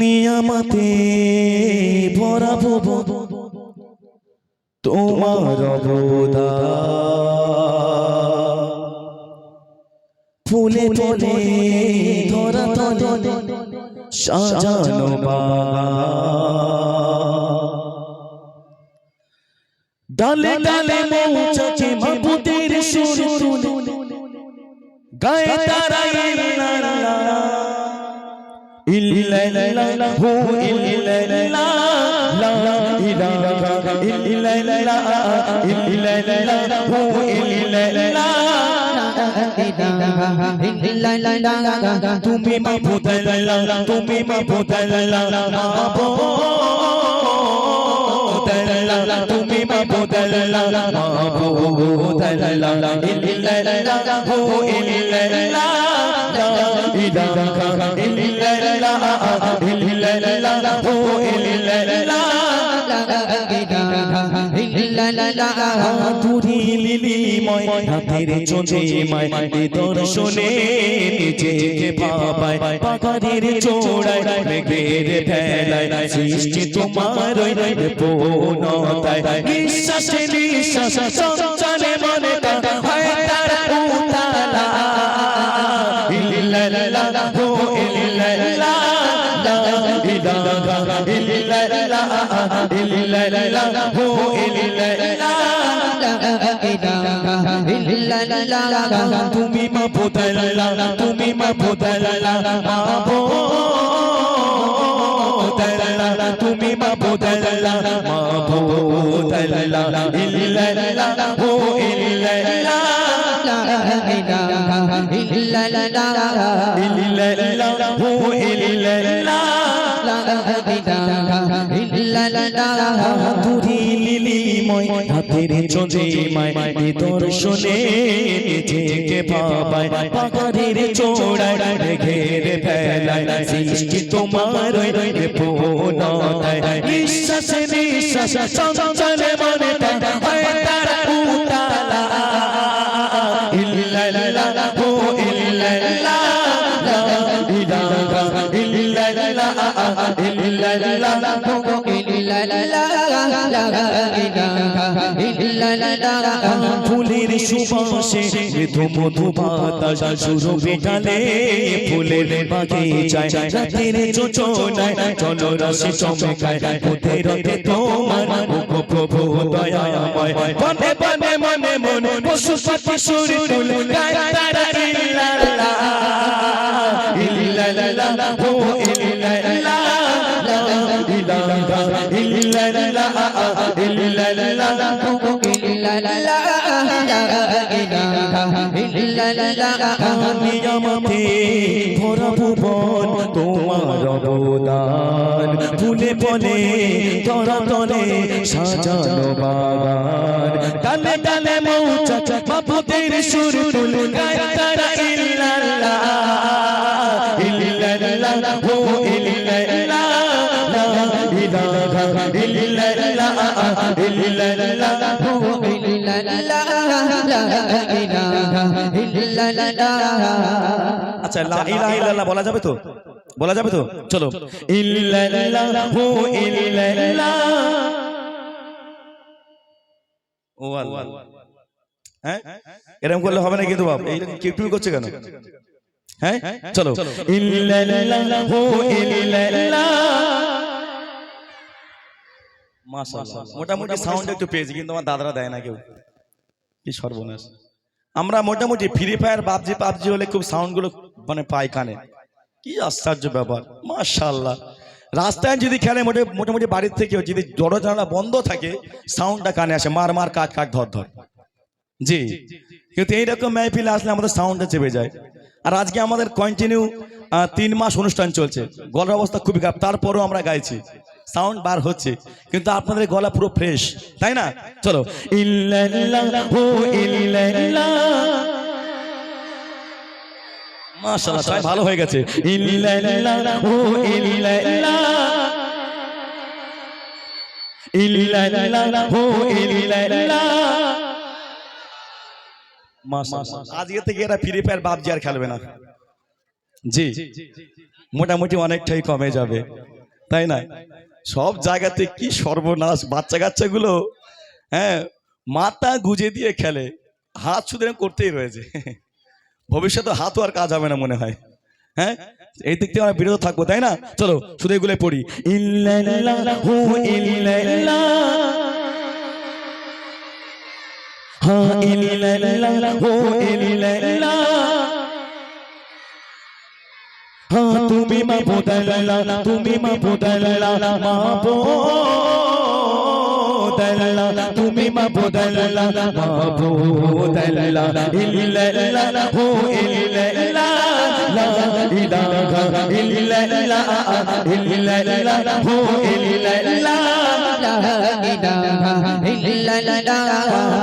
নিয়ামতে তোমার ফুলে ফুলে ধরা তলে ডালে ডালে মৌচাকে মাবুদের তুলে গায়ে তারা ইল্লাল্লাহ ইল্লাল্লাহ লা ইলাহা ইল্লাল্লাহ ইল্লাল্লাহ ইল্লাল্লাহ তুমি মাবুদ আল্লাহ তুমি মাবুদ আল্লাহ মাবুদ তুমি মাবুদ আল্লাহ মাবুদ ইল্লাল্লাহ লা ইলাহা ইল্লাল্লাহ ইল্লাল্লাহ ইল্লাল্লাহ পুরি লিলিময় রাতের চোঁচেমায় দর্শনে নিজেকে ভাবায় পাখারের চোড়ায় মেঘের ভেলায় সৃষ্টি তোমার পূর্ণতায় নিঃশ্বাসে নিঃশ্বাস সঞ্চারে মনে হয় তারা উতালা ইল্লাল্লাহ ইল্লাল্লাহ ইলাহা তুমি মা পুতলা তুমি তুমি মা হাতের চোঁজেমায় এ দর্শনে নিজেকে পাবায় পাহাড়ের চোড়ায় মেঘের ভেলায় সৃষ্টি তোমার পূর্ণতায় নিঃশ্বাসে নিঃশ্বাস, চঞ্চলে ফুলের সুবাসে মৃদু মধু বাতাস সুরভি ডালে ফুলের বাগিচায় রাতের যোচনায় জলরাশি চমকায় পথে রথে তোমার মুখ প্রভু দয়াময়। বনে বনে মনে মনে পশু পাখি সুর তুলে গায় তারা ইল্লা ইল্লাল্লাহ ইল্লাল্লাহ হু ইল্লাল্লাহ নিয়ামতে ভরা ভুবন তোমার অবদান ফুলে ফলে তরা তলে সাজানো বাগান ডালে ডালে মৌচাচা বাবুদের সুর তুল গায় তারা ইল্লাল্লাহ ইল্লাল্লাহ আচ্ছা বলা যাবে তো? বলা যাবে তো? চলো। ইল্লাল্লাহু ইল্লাল্লাহ ও আল্লাহ। হ্যাঁ? এরকম করলে হবে না কিন্তু বাপ। এই করছে কেন? হ্যাঁ? চলো। ইল্লাল্লাহু ইল্লাল্লাহ। মাশাআল্লাহ। মোটামুটি সাউন্ড একটু পেয়েছি কিন্তু আমার দাদারা দেয় না কেউ। কি সর্বনাশ। আমরা মোটামুটি ফ্রি ফায়ার পাবজি পাবজি হলে খুব সাউন্ডগুলো মানে পাই কানে। কি আশ্চর্য ব্যাপার। মাশাল্লাহ রাস্তায় যদি খেলে মোটে মোটামুটি বাড়ির থেকে যদি জড়ো জানালা বন্ধ থাকে সাউন্ডটা কানে আসে মার মার কাক কাক ধর ধর। জি। কিন্তু এইরকম মেহফিলে আসলে আমাদের সাউন্ডটা চেপে যায়। আর আজকে আমাদের কন্টিনিউ তিন মাস অনুষ্ঠান চলছে। গলার অবস্থা খুবই খারাপ। তারপরেও আমরা গাইছি। সাউন্ড বার হচ্ছে, কিন্তু আপনাদের গলা পুরো ফ্রেশ তাই না? চলো। মাশাআল্লাহ, সবাই ভালো হয়ে গেছে। আজকে থেকে এরা ফ্রি ফায়ার বাপজি আর খেলবে না। জি। মোটামুটি অনেকটাই কমে যাবে। তাই না? সব জায়গাতে কি সর্বনাশ বাচ্চা কাচ্চাগুলো হ্যাঁ মাথা গুজে দিয়ে খেলে, হাত শুধু করতেই রয়েছে। ভবিষ্যতে হাতও আর কাজ হবে না মনে হয় হ্যাঁ? এই দিক থেকে আমরা বিরত থাকব, তাই না? চলো, শুধু এগুলো পড়ি। ইল্লাল্লাহু ইল্লাল্লাহ। হ্যাঁ তুমি মা বোদাল্লা তুমি মা বোদাল্লা মা বোদাল্লা তুমি মা বোদাল্লা মা বোদাল্লা ইল্লাল্লাহ হু ইল্লাল্লাহ লা ইলাহা ইল্লাল্লাহ ইল্লাল্লাহ হু ইল্লাল্লাহ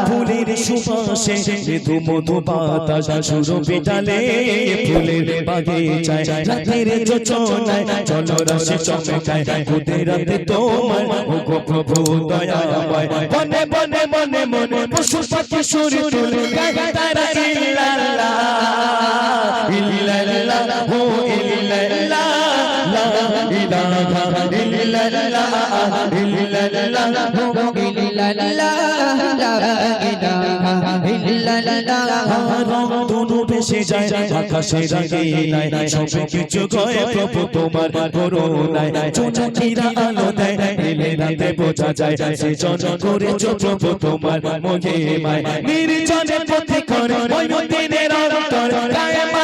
ফুলের সুবাসে মৃদু মধু বাতাস সুরভি ডালে ফুলের বাগিচায়, রাতের যোচনায় জলরাশি চমকায় কুদরতে তোমার ওগো প্রভু দয়াময় বনে বনে বনে মনে পশু পাখি সুরে তুলে, গায় তারা ইল্লাল্লাহ ইল্লাল্লাহ হো ভেসে যায় আকাশে রাগে সব কিছু গয়ে প্রভু তোমার করুণায় চোচাকিরা আলো দেয় রাতে বোঝা যায় সে জন করেছ প্রভু তোমার মহিমায় নির্জনে পথে করে ওই দিনের অন্তর, গায়ে মা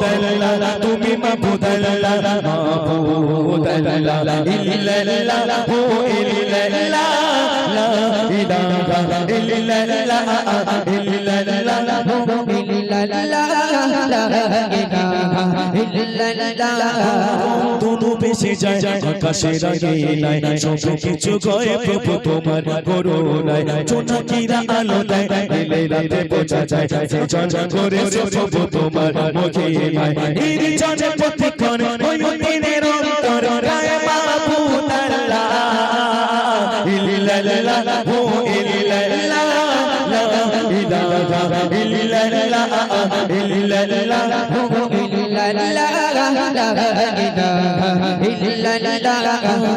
বোদাল্লা তুমি মা বোদাল্লা ইল্লাল্লাহ হু ইল্লাল্লাহ লা ইলাহা ইল্লাল্লাহ ইল্লাল্লাহ দুনু বেশি যায়, আকাশে রাগে নাই। সব কিছু গয়ে প্রভু তোমার করুণায়। চোনাকিরা আলো দেয় এলে রাতে বোঝা যায়, সে জন করে প্রভু তোমার মহিমায় নির্জনে পথে করে ওই দিনের অন্তর, গায়ে মাহবুদাল্লাহ ইল্লাল্লাহ হু ইল্লাল্লাহ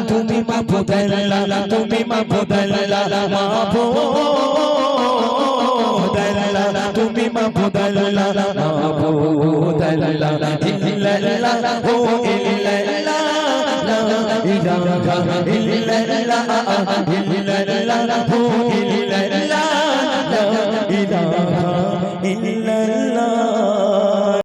তুমি মা বোদাল্লা তুমি মা বোদাল্লা মা বোদাল্লা তুমি মা বোদাল্লা মা বোদাল্লা ইল্লাল্লাহ হু ইল্লাল্লাহ লা ইলাহা ইল্লাল্লাহ ইল্লাল্লাহ হু ইল্লাল্লাহ